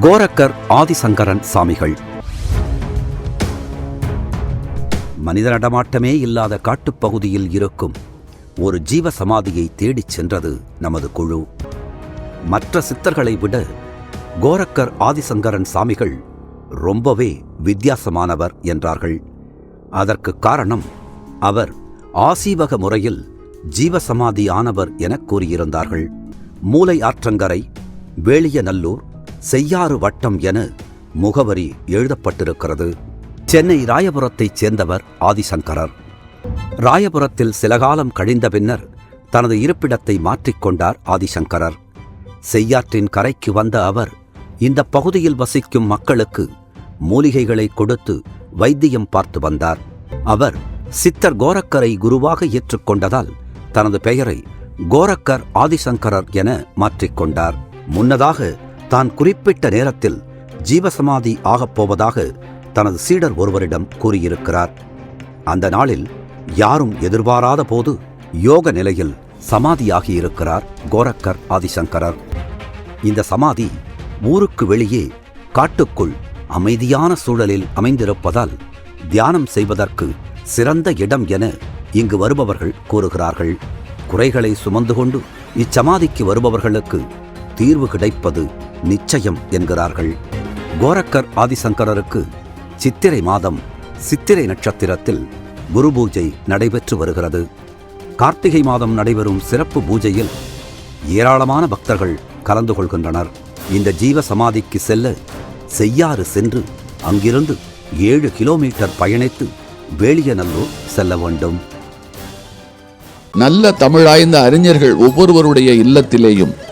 கோரக்கர் ஆதிசங்கரன் சாமிகள். மனித நடமாட்டமே இல்லாத காட்டுப்பகுதியில் இருக்கும் ஒரு ஜீவ சமாதியை தேடிச் சென்றது நமது குழு. மற்ற சித்தர்களை விட கோரக்கர் ஆதிசங்கரன் சாமிகள் ரொம்பவே வித்தியாசமானவர் என்றார்கள். அதற்கு காரணம் அவர் ஆசீவக முறையில் ஜீவசமாதி ஆனவர் எனக் கூறியிருந்தார்கள். மூலை ஆற்றங்கரை வேளியநல்லூர் செய்யாறு வட்டம் என முகவரி எழுதப்பட்டிருக்கிறது. சென்னை ராயபுரத்தைச் சேர்ந்தவர் ஆதிசங்கரர். ராயபுரத்தில் சில காலம் கழிந்த பின்னர் தனது இருப்பிடத்தை மாற்றிக்கொண்டார் ஆதிசங்கரர். செய்யாற்றின் கரைக்கு வந்த அவர் இந்த பகுதியில் வசிக்கும் மக்களுக்கு மூலிகைகளை கொடுத்து வைத்தியம் பார்த்து வந்தார். அவர் சித்தர் கோரக்கரை குருவாக ஏற்றுக்கொண்டதால் தனது பெயரை கோரக்கர் ஆதிசங்கரர் என மாற்றிக்கொண்டார் முன்னதாக தான் குறிப்பிட்ட நேரத்தில் ஜீவசமாதி ஆகப் போவதாக தனது சீடர் ஒருவரிடம் கூறியிருக்கிறார். அந்த நாளில் யாரும் எதிர்பாராத போது யோக நிலையில் சமாதியாகியிருக்கிறார் கோரக்கர் ஆதிசங்கரர். இந்த சமாதி ஊருக்கு வெளியே காட்டுக்குள் அமைதியான சூழலில் அமைந்திருப்பதால் தியானம் செய்வதற்கு சிறந்த இடம் என இங்கு வருபவர்கள் கூறுகிறார்கள். குறைகளை சுமந்து கொண்டு இச்சமாதிக்கு வருபவர்களுக்கு தீர்வு கிடைப்பது நிச்சயம் என்கிறார்கள். கோரக்கர் ஆதிசங்கரருக்கு சித்திரை மாதம் சித்திரை நட்சத்திரத்தில் குரு பூஜை நடைபெற்று வருகிறது. கார்த்திகை மாதம் நடைபெறும் சிறப்பு பூஜையில் ஏராளமான பக்தர்கள் கலந்து கொள்கின்றனர். இந்த ஜீவ சமாதிக்கு செல்ல செய்யாறு சென்று அங்கிருந்து ஏழு கிலோமீட்டர் பயணித்து வேளியநல்லூர் செல்ல வேண்டும். நல்ல தமிழாய்ந்த அறிஞர்கள் ஒவ்வொருவருடைய இல்லத்திலேயும்